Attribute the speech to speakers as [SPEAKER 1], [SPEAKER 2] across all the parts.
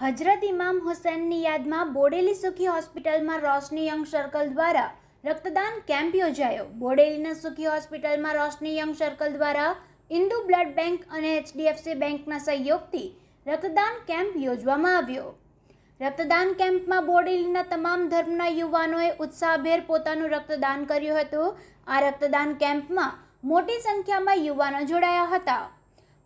[SPEAKER 1] હજરત ઇમામ હુસૈનની યાદમાં બોડેલી સુખી હોસ્પિટલમાં રોશની યંગ સર્કલ દ્વારા રક્તદાન કેમ્પ યોજાયો. બોડેલીના સુખી હોસ્પિટલમાં રોશની યંગ સર્કલ દ્વારા ઇન્ડુ બ્લડ બેંક અને એચડીએફસી બેંકના સહયોગથી રક્તદાન કેમ્પ યોજવામાં આવ્યો. રક્તદાન કેમ્પમાં બોડેલીના તમામ ધર્મના યુવાનોએ ઉત્સાહભેર પોતાનું રક્તદાન કર્યું હતું. આ રક્તદાન કેમ્પમાં મોટી સંખ્યામાં યુવાનો જોડાયા હતા.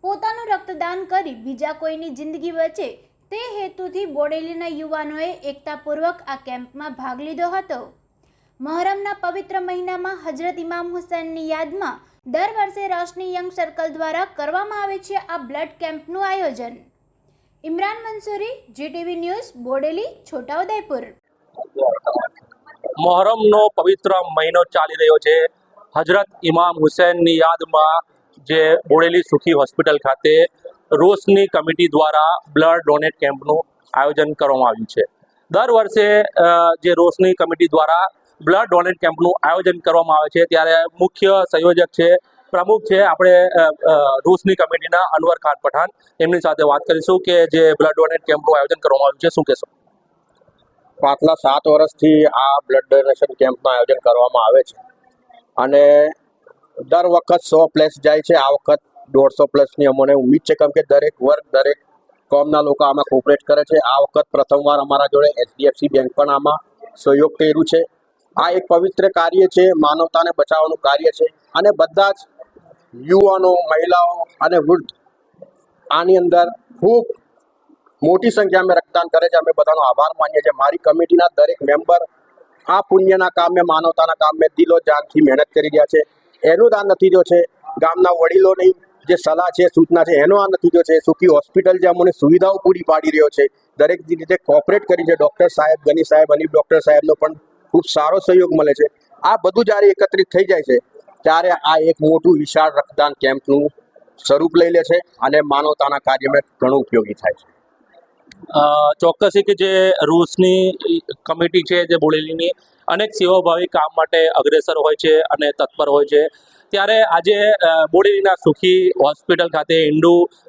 [SPEAKER 1] પોતાનું રક્તદાન કરી બીજા કોઈની જિંદગી બચે તે હેતુથી બોડેલીના યુવાનોએ એકતાપૂર્વક આ કેમ્પમાં ભાગ લીધો હતો. મહોરમના પવિત્ર મહિનામાં હજરત ઇમામ હુસેનની યાદમાં દર વર્ષે રોશની યંગ સર્કલ દ્વારા કરવામાં આવે છે આ બ્લડ કેમ્પનું આયોજન. Imran Mansuri GTV news, Bodeli, Chhota Udepur.
[SPEAKER 2] મોહરમનો પવિત્ર મહિનો ચાલી રહ્યો છે. હજરત ઇમામ હુસેનની યાદમાં જે બોડેલી સુખી હોસ્પિટલ ખાતે રોશની કમિટી દ્વારા બ્લડ ડોનેટ કેમ્પનું આયોજન કરવામાં આવ્યું છે. દર વર્ષે જે રોસની કમિટી દ્વારા બ્લડ ડોનેટ કેમ્પનું આયોજન કરવામાં આવે છે, ત્યારે મુખ્ય સંયોજક છે, પ્રમુખ છે, આપણે રૂસની કમિટીના અનવર ખાન પઠાણ. એમની સાથે વાત કરીશું કે જે બ્લડ ડોનેટ કેમ્પનું આયોજન કરવામાં આવ્યું છે. શું કહેશો?
[SPEAKER 3] પાછલા સાત વર્ષથી આ બ્લડ ડોનેશન કેમ્પનું આયોજન કરવામાં આવે છે. અને દર વખત સો પ્લેસ જાય છે. આ વખત દોઢસો પ્લસની અમને ઉમ્મીદ છે કેમ કે દરેક વર્ગ, દરેક કોમના લોકો આમાં કોઓપરેટ કરે છે. આ વખત પ્રથમવાર અમારા જોડે એચડીએફસી બેંક પણ આમાં સહયોગ કર્યું છે. આ એક પવિત્ર કાર્ય છે, માનવતાને બચાવવાનું કાર્ય છે અને બધા જ યુવાનો, મહિલાઓ અને વૃદ્ધ આની અંદર ખૂબ મોટી સંખ્યામાં રક્તદાન કરે છે. અમે બધાનો આભાર માનીએ છીએ. મારી કમિટીના દરેક મેમ્બર આ પુણ્યના કામે, માનવતાના કામે દિલો જાનથી મહેનત કરી રહ્યા છે. એનું દાન નથી રહ્યો છે. ગામના વડીલોની જે સલાહ છે, સૂચના છે, એનો આ નતીજો છે. સુખી હોસ્પિટલ જે અમને સુવિધાઓ પૂરી પાડી રહ્યો છે. દરેક રીતે કોઓપરેટ કરી છે ડૉક્ટર સાહેબ, ગની સાહેબ, અનિલ ડૉક્ટર સાહેબનો પણ ખૂબ સારો સહયોગ મળે છે. આ બધું જ્યારે એકત્રિત થઈ જાય છે, ત્યારે આ એક મોટું વિશાળ રક્તદાન કેમ્પનું સ્વરૂપ લઈ લે છે અને માનવતાના કાર્યમાં ઘણું ઉપયોગી થાય છે.
[SPEAKER 2] ચોક્કસ કે જે રૂસની કમિટી છે, જે બોડેલીની અનેક સેવાભાવી કામ માટે અગ્રેસર હોય છે અને તત્પર હોય છે. ત્યારે આજે બોડેલીના સુખી હોસ્પિટલ ખાતે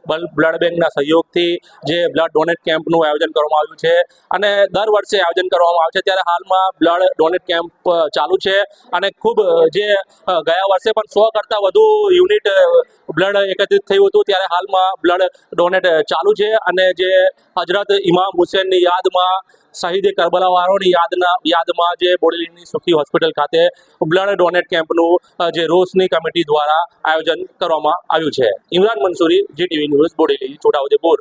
[SPEAKER 2] બલ- બ્લડ બેંકના સહયોગથી જે બ્લડ ડોનેટ કેમ્પનું આયોજન કરવામાં આવ્યું છે અને દર વર્ષે આયોજન કરવામાં આવે છે. ત્યારે હાલમાં બ્લડ ડોનેટ કેમ્પ ચાલુ છે અને ખૂબ જે ગયા વર્ષે પણ સો કરતાં વધુ યુનિટ બ્લડ એકત્રિત થયું હતું. ત્યારે હાલમાં બ્લડ ડોનેટ ચાલુ છે અને જે હજરત ઇમામ હુસેનની યાદમાં શહીદ કરબલાવાળોની યાદના યાદમાં જે બોડેલીની સુખી હોસ્પિટલ ખાતે બ્લડ ડોનેટ કેમ્પનું જે રોસની કમિટી દ્વારા આયોજન કરવામાં આવ્યું છે. Imran Mansuri, GTV news, Bodeli, Chhota Udepur.